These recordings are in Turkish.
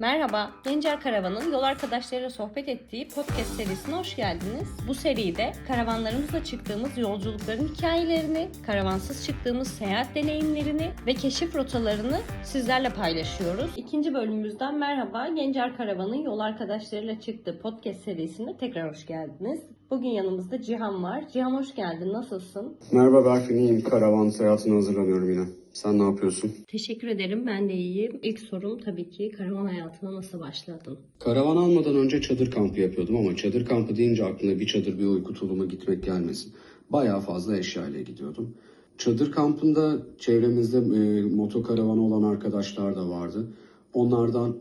Merhaba, Gencer Karavan'ın yol arkadaşlarıyla sohbet ettiği podcast serisine hoş geldiniz. Bu seride karavanlarımızla çıktığımız yolculukların hikayelerini, karavansız çıktığımız seyahat deneyimlerini ve keşif rotalarını sizlerle paylaşıyoruz. İkinci bölümümüzden merhaba, Gencer Karavan'ın yol arkadaşlarıyla çıktığı podcast serisine tekrar hoş geldiniz. Bugün yanımızda Cihan var. Cihan hoş geldin, nasılsın? Merhaba Berfin, iyiyim. Karavan seyahatine hazırlanıyorum yine. Sen ne yapıyorsun? Teşekkür ederim, ben de iyiyim. İlk sorum tabii ki karavan hayatına nasıl başladın? Karavan almadan önce çadır kampı yapıyordum ama çadır kampı deyince aklına bir çadır bir uyku tulumu gitmek gelmesin. Bayağı fazla eşya ile gidiyordum. Çadır kampında çevremizde e, motokaravanı olan arkadaşlar da vardı. Onlardan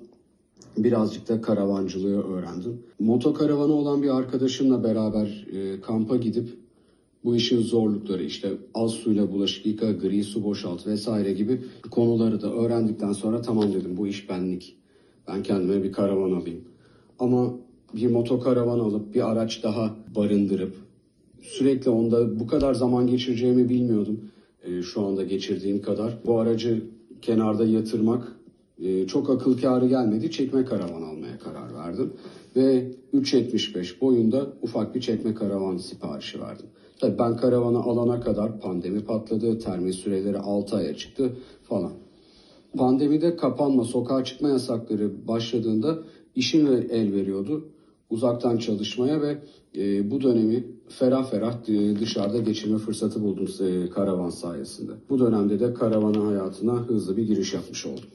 birazcık da karavancılığı öğrendim. Motokaravanı olan bir arkadaşımla beraber e, kampa gidip bu işin zorlukları işte az suyla bulaşık yıka, gri su boşalt vesaire gibi konuları da öğrendikten sonra tamam dedim bu iş benlik. Ben kendime bir karavan alayım. Ama bir motokaravan alıp bir araç daha barındırıp sürekli onda bu kadar zaman geçireceğimi bilmiyordum. Ee, şu anda geçirdiğim kadar. Bu aracı kenarda yatırmak e, çok akıl kârı gelmedi. Çekme karavan almaya karar verdim. Ve 3.75 boyunda ufak bir çekme karavan siparişi verdim. Tabii ben karavanı alana kadar pandemi patladı, termi süreleri 6 aya çıktı falan. Pandemide kapanma, sokağa çıkma yasakları başladığında işim el veriyordu uzaktan çalışmaya ve e, bu dönemi ferah ferah e, dışarıda geçirme fırsatı buldum e, karavan sayesinde. Bu dönemde de karavan hayatına hızlı bir giriş yapmış oldum.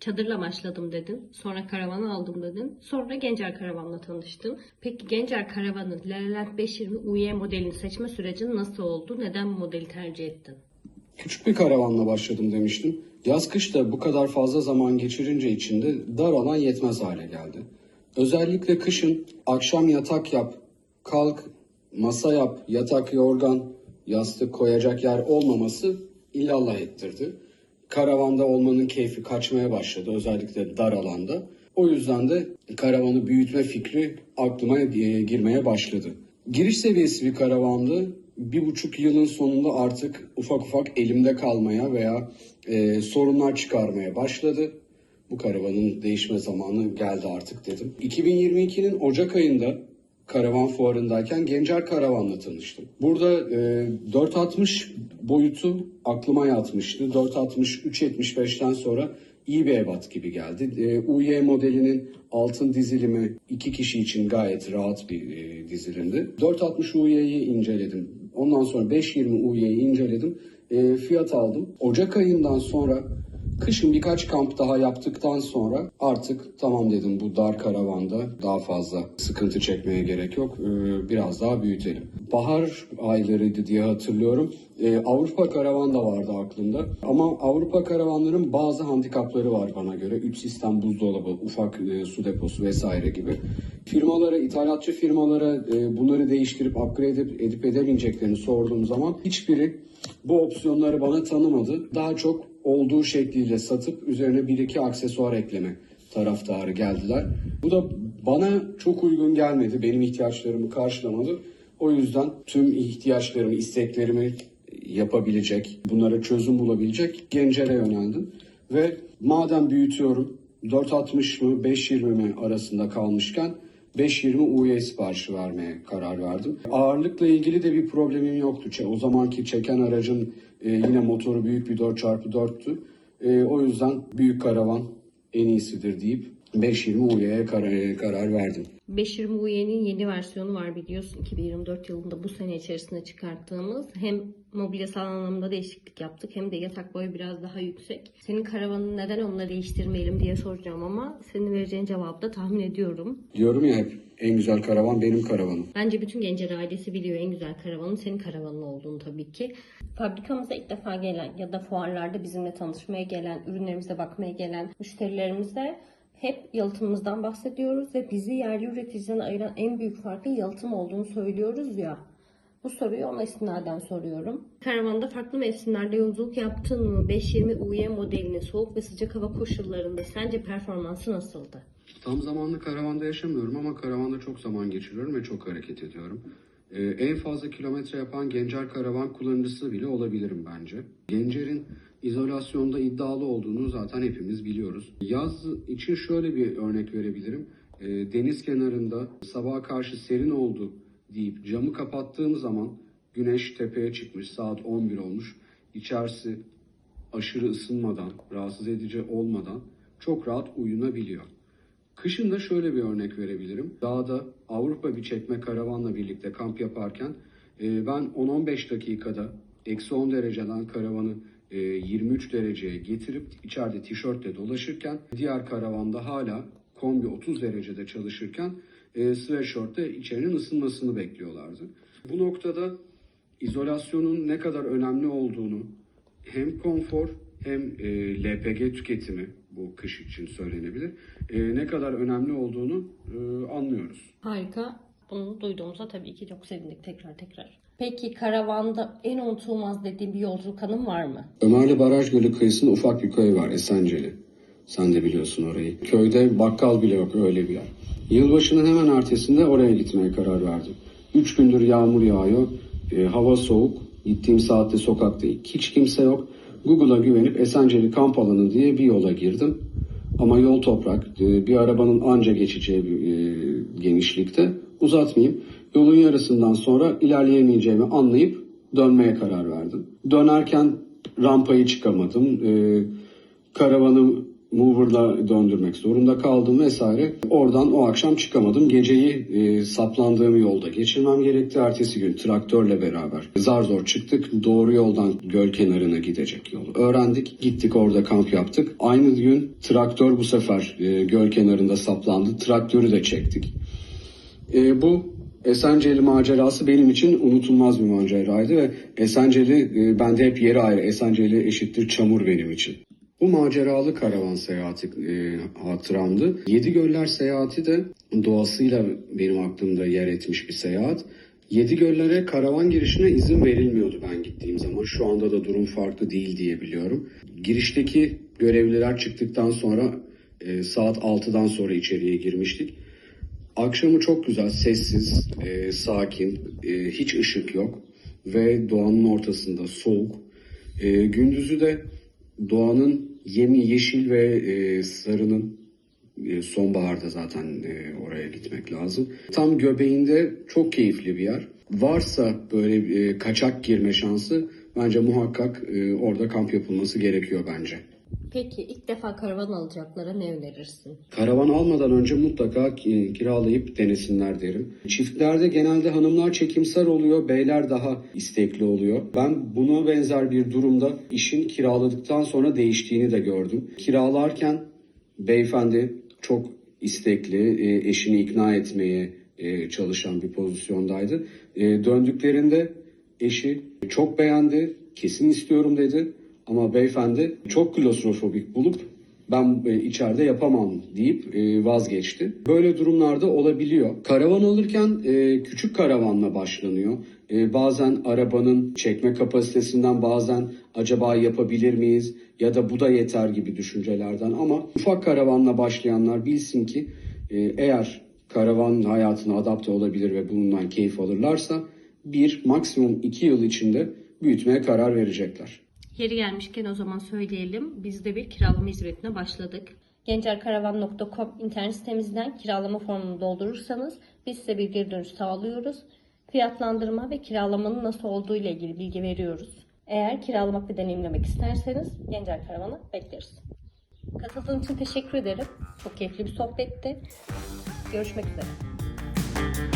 Çadırla başladım dedin. Sonra karavanı aldım dedin. Sonra Gencer Karavan'la tanıştın. Peki Gencer Karavan'ın Lelent 520 UE modelini seçme sürecin nasıl oldu? Neden bu modeli tercih ettin? Küçük bir karavanla başladım demiştim. Yaz kış da bu kadar fazla zaman geçirince içinde dar alan yetmez hale geldi. Özellikle kışın akşam yatak yap, kalk, masa yap, yatak, yorgan, yastık koyacak yer olmaması illallah ettirdi. Karavanda olmanın keyfi kaçmaya başladı özellikle dar alanda. O yüzden de karavanı büyütme fikri aklıma girmeye başladı. Giriş seviyesi bir karavandı. Bir buçuk yılın sonunda artık ufak ufak elimde kalmaya veya e, sorunlar çıkarmaya başladı. Bu karavanın değişme zamanı geldi artık dedim. 2022'nin Ocak ayında karavan fuarındayken Gencer Karavan'la tanıştım. Burada e, 460 boyutu aklıma yatmıştı. 460 375'ten sonra iyi bir ebat gibi geldi. E, UY modelinin altın dizilimi iki kişi için gayet rahat bir e, dizilimdi. 460 UY'yi inceledim. Ondan sonra 520 UY'yi inceledim. E, fiyat aldım. Ocak ayından sonra Kışın birkaç kamp daha yaptıktan sonra artık tamam dedim bu dar karavanda daha fazla sıkıntı çekmeye gerek yok. Ee, biraz daha büyütelim. Bahar aylarıydı diye hatırlıyorum. Ee, Avrupa karavan da vardı aklımda. Ama Avrupa karavanların bazı handikapları var bana göre. Üç sistem buzdolabı, ufak e, su deposu vesaire gibi. Firmalara, ithalatçı firmalara e, bunları değiştirip upgrade edip, edip edemeyeceklerini sorduğum zaman hiçbiri bu opsiyonları bana tanımadı. Daha çok olduğu şekliyle satıp üzerine bir iki aksesuar ekleme taraftarı geldiler. Bu da bana çok uygun gelmedi. Benim ihtiyaçlarımı karşılamadı. O yüzden tüm ihtiyaçlarımı, isteklerimi yapabilecek, bunlara çözüm bulabilecek Gencer'e yöneldim. Ve madem büyütüyorum 460 mı 520 mi arasında kalmışken 520 UE siparişi vermeye karar verdim. Ağırlıkla ilgili de bir problemim yoktu. O zamanki çeken aracın e, yine motoru büyük bir 4x4'tü. E, o yüzden büyük karavan en iyisidir deyip 520 UE'ye karar, karar verdim. 520 UE'nin yeni versiyonu var biliyorsun 2024 yılında bu sene içerisinde çıkarttığımız. Hem mobilyasal anlamda değişiklik yaptık hem de yatak boyu biraz daha yüksek. Senin karavanını neden onunla değiştirmeyelim diye soracağım ama senin vereceğin cevabı da tahmin ediyorum. Diyorum ya hep en güzel karavan benim karavanım. Bence bütün Gencer ailesi biliyor en güzel karavanın senin karavanın olduğunu tabii ki. Fabrikamıza ilk defa gelen ya da fuarlarda bizimle tanışmaya gelen, ürünlerimize bakmaya gelen müşterilerimize hep yalıtımımızdan bahsediyoruz ve bizi yerli üreticiden ayıran en büyük farkın yalıtım olduğunu söylüyoruz ya. Bu soruyu ona istinaden soruyorum. Karavanda farklı mevsimlerde yolculuk yaptın mı? 520 UE modelinin soğuk ve sıcak hava koşullarında sence performansı nasıldı? Tam zamanlı karavanda yaşamıyorum ama karavanda çok zaman geçiriyorum ve çok hareket ediyorum. Ee, en fazla kilometre yapan Gencer karavan kullanıcısı bile olabilirim bence. Gencer'in izolasyonda iddialı olduğunu zaten hepimiz biliyoruz. Yaz için şöyle bir örnek verebilirim. E, deniz kenarında sabaha karşı serin oldu deyip camı kapattığım zaman güneş tepeye çıkmış saat 11 olmuş. İçerisi aşırı ısınmadan, rahatsız edici olmadan çok rahat uyunabiliyor. Kışın da şöyle bir örnek verebilirim. Dağda Avrupa bir çekme karavanla birlikte kamp yaparken e, ben 10-15 dakikada eksi 10 dereceden karavanı 23 dereceye getirip içeride tişörtle dolaşırken diğer karavanda hala kombi 30 derecede çalışırken e, sweatshirtle içerinin ısınmasını bekliyorlardı. Bu noktada izolasyonun ne kadar önemli olduğunu hem konfor hem e, LPG tüketimi bu kış için söylenebilir. e, ne kadar önemli olduğunu e, anlıyoruz. Harika. Bunu duyduğumuza tabii ki çok sevindik tekrar tekrar. Peki karavanda en unutulmaz dediğin bir yolculuk anın var mı? Ömerli Baraj Gölü kıyısında ufak bir köy var Esenceli. Sen de biliyorsun orayı. Köyde bakkal bile yok öyle bir yer. Yılbaşının hemen ertesinde oraya gitmeye karar verdim. Üç gündür yağmur yağıyor. e, hava soğuk. Gittiğim saatte sokakta hiç kimse yok. Google'a güvenip Esenceli kamp alanı diye bir yola girdim. Ama yol toprak. e, bir arabanın anca geçeceği bir e, genişlikte. Uzatmayayım. Yolun yarısından sonra ilerleyemeyeceğimi anlayıp dönmeye karar verdim. Dönerken rampayı çıkamadım. E, karavanı mover'la döndürmek zorunda kaldım vesaire. Oradan o akşam çıkamadım. Geceyi e, saplandığım yolda geçirmem gerekti. Ertesi gün traktörle beraber zar zor çıktık. Doğru yoldan göl kenarına gidecek yolu öğrendik. Gittik orada kamp yaptık. Aynı gün traktör bu sefer e, göl kenarında saplandı. Traktörü de çektik. E, bu Esenceli macerası benim için unutulmaz bir maceraydı ve Esenceli e, bende hep yeri ayrı. Esenceli eşittir çamur benim için. Bu maceralı karavan seyahati e, hatıramdı. Yedi Göller seyahati de doğasıyla benim aklımda yer etmiş bir seyahat. Yedi Göllere karavan girişine izin verilmiyordu ben gittiğim zaman. Şu anda da durum farklı değil diye biliyorum. Girişteki görevliler çıktıktan sonra e, saat 6'dan sonra içeriye girmiştik. Akşamı çok güzel, sessiz, e, sakin, e, hiç ışık yok ve doğanın ortasında soğuk. E, gündüzü de doğanın yemi yeşil ve e, sarının e, sonbaharda zaten e, oraya gitmek lazım. Tam göbeğinde çok keyifli bir yer. Varsa böyle e, kaçak girme şansı bence muhakkak e, orada kamp yapılması gerekiyor bence. Peki ilk defa karavan alacaklara ne önerirsin? Karavan almadan önce mutlaka ki- kiralayıp denesinler derim. Çiftlerde genelde hanımlar çekimser oluyor, beyler daha istekli oluyor. Ben buna benzer bir durumda işin kiraladıktan sonra değiştiğini de gördüm. Kiralarken beyefendi çok istekli, e, eşini ikna etmeye e, çalışan bir pozisyondaydı. E, Döndüklerinde eşi çok beğendi, kesin istiyorum dedi. Ama beyefendi çok klostrofobik bulup ben e, içeride yapamam deyip e, vazgeçti. Böyle durumlarda olabiliyor. Karavan alırken e, küçük karavanla başlanıyor. Bazen arabanın çekme kapasitesinden bazen acaba yapabilir miyiz ya da bu da yeter gibi düşüncelerden ama ufak karavanla başlayanlar bilsin ki eğer karavan hayatına adapte olabilir ve bundan keyif alırlarsa bir maksimum iki yıl içinde büyütmeye karar verecekler. Yeri gelmişken o zaman söyleyelim. Biz de bir kiralama hizmetine başladık. Gencerkaravan.com internet sitemizden kiralama formunu doldurursanız biz size bir geri dönüş sağlıyoruz. Fiyatlandırma ve kiralamanın nasıl olduğu ile ilgili bilgi veriyoruz. Eğer kiralamak ve deneyimlemek isterseniz Gencer Karavan'a bekleriz. Katıldığın için teşekkür ederim. Çok keyifli bir sohbetti. Görüşmek üzere.